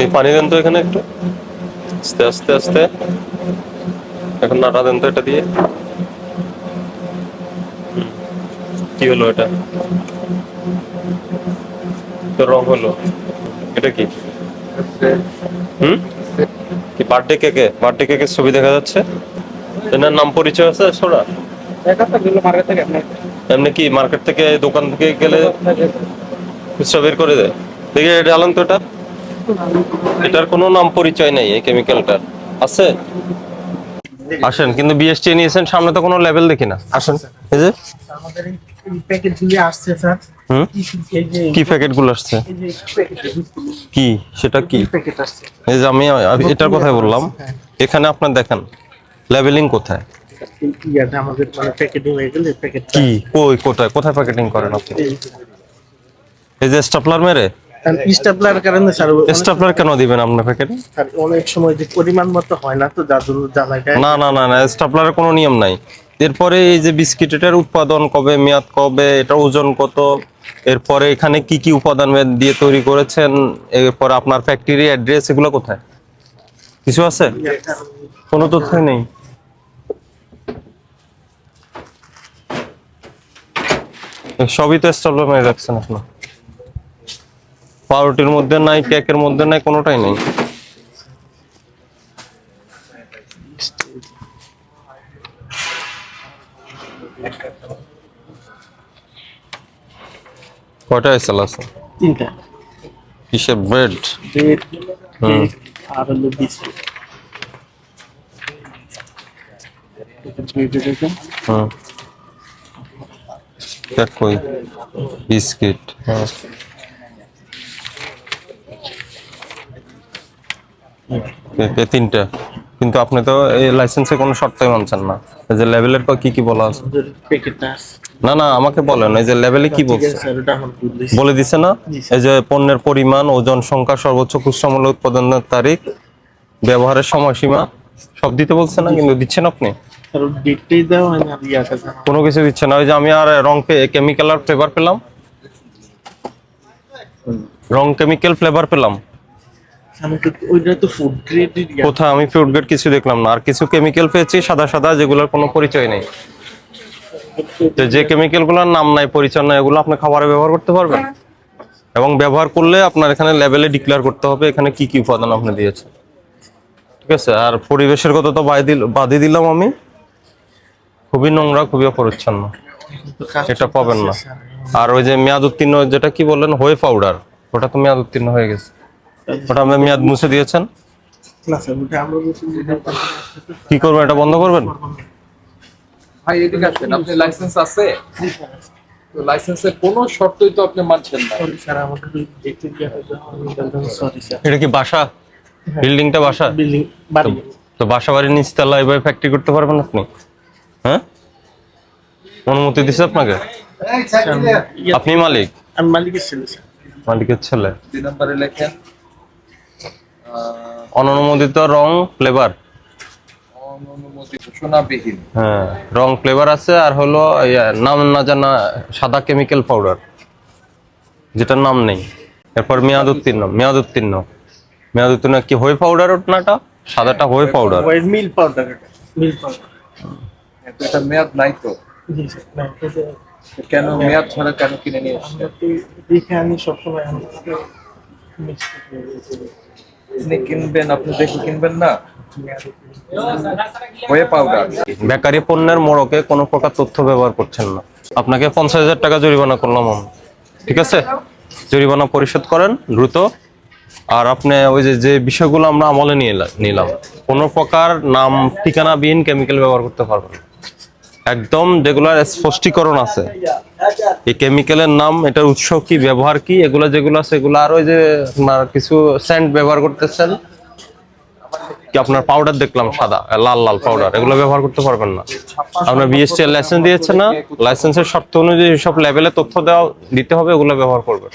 এই পানি দেন তো এখানে একটু। আস্তে আস্তে আস্তে। এখন নাড়া দেন তো এটা দিয়ে। কি হলো এটা? তো রং হলো। এটা কি? হুম? কি বার্থডে কেকে বার্থডে কেকের ছবি দেখা যাচ্ছে? এনার নাম পরিচয় আছে থেকে এমনি কি মার্কেট থেকে দোকান থেকে গেলে খুচরা বের করে দেয়? দেখি, এটা আলাম তো এটা? এটার কোনো নাম পরিচয় নেই এই কেমিক্যালটার আছে? আসেন, কিন্তু বিএসটি নিয়েছেন, সামনে তো কোনো লেভেল দেখি না। আসেন, এই যে। কি প্যাকেটগুলো আসছে? কি? সেটা কি? এই যে আমি এটার কথাই বললাম। এখানে আপনার দেখেন লেভেলিং কোথায়? কি? কোথায়? কোথায় প্যাকেটিং করেন আপনি? এই যে স্টাপলার মেরে? স্টাপলার কারণে স্যার অনেক- স্টাপলার কেন দিবেন আপনার প্যাকেটে স্যার, অনেক সময় যে পরিমাণ মতো হয় না তো না না না না স্টাপলারের কোনো নিয়ম নাই। এরপরে এই যে বিস্কিট এটার উৎপাদন কবে মেয়াদ কবে এটা ওজন কত এরপরে এখানে কি কি উপাদান দিয়ে তৈরি করেছেন এরপর আপনার ফ্যাক্টরি অ্যাড্রেস এগুলো কোথায়? কিছু আছে? কোনো তথ্যই নেই। সবই তো স্টাপলার মেরে রাখছেন আপনার পাউরুটির মধ্যে নাই কেকের মধ্যে নাই কোনোটাই নেই। কয়টা এসেল আছে? তিনটা। কিসের ব্রেড? ব্রেড আর হলো বিস্কিট। হুম। কই? বিস্কিট হ্যাঁ কেক এই তিনটা। কিন্তু আপনি তো এই লাইসেন্সে কোনো শর্তই মানছেন না। এই যে লেভেলের কি কি বলা আছে? না না আমাকে বলেন এই যে লেভেলে কি বলছে। বলে দিছে না? এই যে পণ্যের পরিমাণ ওজন সংখ্যা সর্বোচ্চ খুচরা উৎপাদনের তারিখ ব্যবহারের সময়সীমা সব দিতে বলছে না কিন্তু দিচ্ছেন আপনি? কোনো কিছু দিচ্ছে না। ওই যে আমি আর রং কেমিক্যাল আর ফ্লেভার পেলাম? রং কেমিক্যাল ফ্লেভার পেলাম? কোথায় আমি ফ্রুট গ্রেড কিছু দেখলাম না। আর কিছু কেমিক্যাল পেয়েছি, সাদা সাদা, যেগুলোর কোনো পরিচয় নেই। তো যে কেমিক্যালগুলোর নাম নাই, পরিচয় নাই, এগুলো আপনি খাবারে ব্যবহার করতে পারবেন? এবং ব্যবহার করলে আপনার এখানে লেভেলে ডিক্লেয়ার করতে হবে, এখানে কি কি উপাদান আপনি দিয়েছেন। ঠিক আছে? আর পরিবেশের কথা তো বাদই দিলাম আমি। খুবই নোংরা, খুবই অপরিচ্ছন্ন। এটা পাবেন না। আর ওই যে মেয়াদ উত্তীর্ণ যেটা কি বললেন? হোয়ে পাউডার ওটা তো মেয়াদ উত্তীর্ণ হয়ে গেছে। ওটা আপনি মেয়াদ মুছে দিয়েছেন? না স্যার ওটা আমরা বলছি কি করবেন এটা বন্ধ করবেন? ভাই এদিকে আসেন আপনি লাইসেন্স আছে? তো লাইসেন্সের কোনো শর্তই তো আপনি মানছেন না। সরি স্যার আমাকে দেখতে দিয়ে সরি স্যার এটা কি বাসা? বিল্ডিংটা বাসা? বিল্ডিং বাড়ি। তো বাসা বাড়ির নিচতলা এভাবে ফ্যাক্টরি করতে পারবেন আপনি? হ্যাঁ? অনুমতি দিছে আপনাকে? আপনি মালিক? আমি মালিকের ছেলে মালিকের ছেলে? দুই নম্বরে লেখেন অননুমোদিত রং ফ্লেভার হ্যাঁ রং ফ্লেভার আছে আর হলো নাম না জানা সাদা কেমিক্যাল পাউডার যেটার নাম নেই। এরপর মেয়াদ উত্তীর্ণ মেয়াদ উত্তীর্ণ মেয়াদ উত্তীর্ণ কি হই পাউডার নাটা সাদাটা হই powder milk powder milk powder এটা মেয়াদ নাই তো। কেন মেয়াদ ছাড়া কেন কিনে নিয়ে দেখে আনি সবসময় আপনি কিনবেন, আপনি দেখে কিনবেন না। বেকারি পণ্যের মোড়কে কোনো প্রকার তথ্য ব্যবহার করছেন না। আপনাকে পঞ্চাশ হাজার টাকা জরিমানা করলাম ঠিক আছে? জরিমানা পরিশোধ করেন দ্রুত। আর আপনি ওই যে যে বিষয়গুলো আমরা আমলে নিয়ে নিলাম, কোনো প্রকার নাম ঠিকানাবিহীন কেমিক্যাল ব্যবহার করতে পারবেন। একদম যেগুলোর স্পষ্টীকরণ আছে। এই কেমিক্যালের নাম এটার উৎস কি ব্যবহার কি এগুলো যেগুলো আছে এগুলো আর ওই যে আপনার কিছু সেন্ট ব্যবহার করতেছেন? কি আপনার পাউডার দেখলাম সাদা লাল লাল পাউডার এগুলো ব্যবহার করতে পারবেন না। আপনার বিএসটি লাইসেন্স দিয়েছে না লাইসেন্সের শর্ত অনুযায়ী সব লেভেলে তথ্য দেওয়া দিতে হবে ওগুলো ব্যবহার করবেন।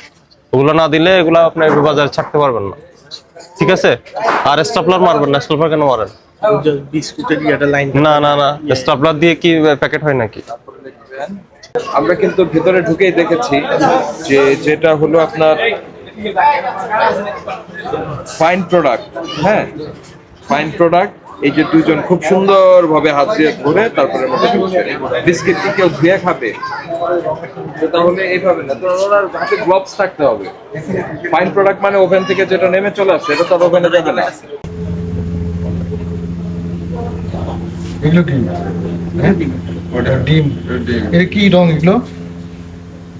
ওগুলো না দিলে এগুলো আপনার বাজারে ছাড়তে পারবেন না। ঠিক আছে? আর স্টাপলার মারবেন না স্টাপলার কেন মারেন? না না না স্টাপলার দিয়ে কি প্যাকেট হয় নাকি? আমরা কিন্তু ভিতরে ঢুকেই দেখেছি যে যেটা হলো আপনার ফাইন প্রোডাক্ট হ্যাঁ? ফাইন প্রোডাক্ট এই যে দুজন খুব সুন্দর ভাবে হাত দিয়ে ধরে তারপরে বিস্কিট কি কেউ ধুয়ে খাবে তাহলে এইভাবে না ওনার হাতে গ্লোভস থাকতে হবে। ফাইন প্রোডাক্ট মানে ওভেন থেকে যেটা নেমে চলে আসছে এটা তো ওভেনে যাবে না। এগুলো কি? হ্যাঁ? ডিম। কি রং এগুলো?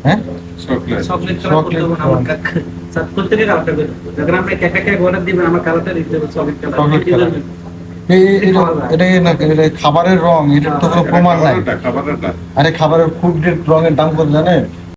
হ্যাঁ? চকলেট। করতে। যখন আপনি অর্ডার দিবেন আমার কালারটা দিতে হবে চকলেট কালার খাবারের রং এটার তো কোনো প্রমাণ নাই। আরে খাবারের ফুড রঙের দাম কত জানেন?